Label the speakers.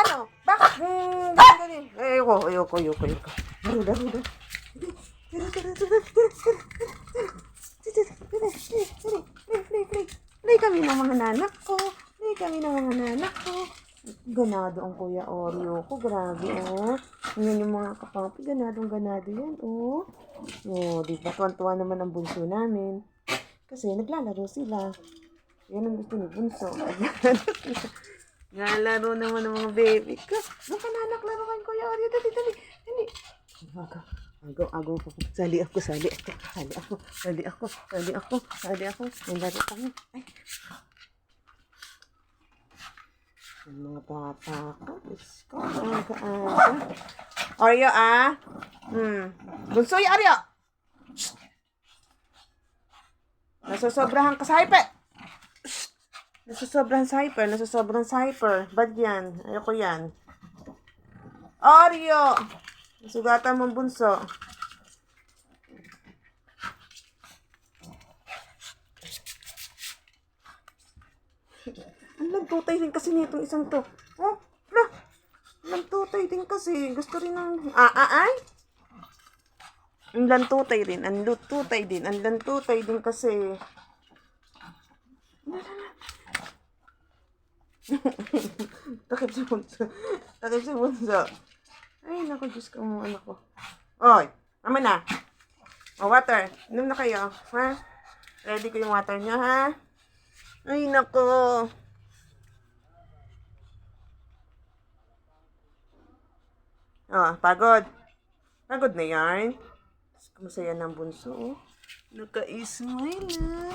Speaker 1: Ano? Bakit? Hmm, ganun, ganun. Ayoko, ayoko, ayoko, ayoko. Laro, laro, laro. Tara, tara, tara, tara, tara. Tara, play, play, play, play. Play kami ng mga nanak ko. Play kami ng mga nanak ko. Ganado ang Kuya Oreo ko. Grabe, oh. Ngayon yung mga kapapi, ganadong ganado yan, oh. Oh, di ba? Tuwan-tuwa naman ang bunso namin. Kasi naglalaro sila. Yan ang gusto ni Bunso. Nalaro naman ng mga baby ko. Doon ka na anak, laro kayo Kuya Oreo. Dali, dali, dali. Aga, aga, aga. Sali ako, sali ako, sali ako, sali ako, sali ako, sali ako. May laro kami. Ay. Ang mga bata ko. Diyos ko, aga-aga. Oreo, ah. Hmm. Bunsoy, Oreo. Shh. Nasusobrahan ka sa hyper. Nasusobrahan sa hyper. Nasusobrahan sa hyper. Bad yan. Ayoko yan. Oreo! Nasugatan mong bunso. Ang lagtutay din kasi nitong isang to. Oh, la! Lagtutay din kasi. Gusto rin ng... Ah, ah, ay? Ang lantutay din. Ang lututay din. Ang lantutay din kasi. Takip si Bunso. Takip si Bunso. Ay, naku, Diyos ko mo, anak ko. Oy, mama na. O, water. Inom na kayo, ha? Ready ko yung water niyo, ha? Ay, naku. Oh, pagod. Pagod na yan. Masaya ng bunso, oh. Naka-smile na.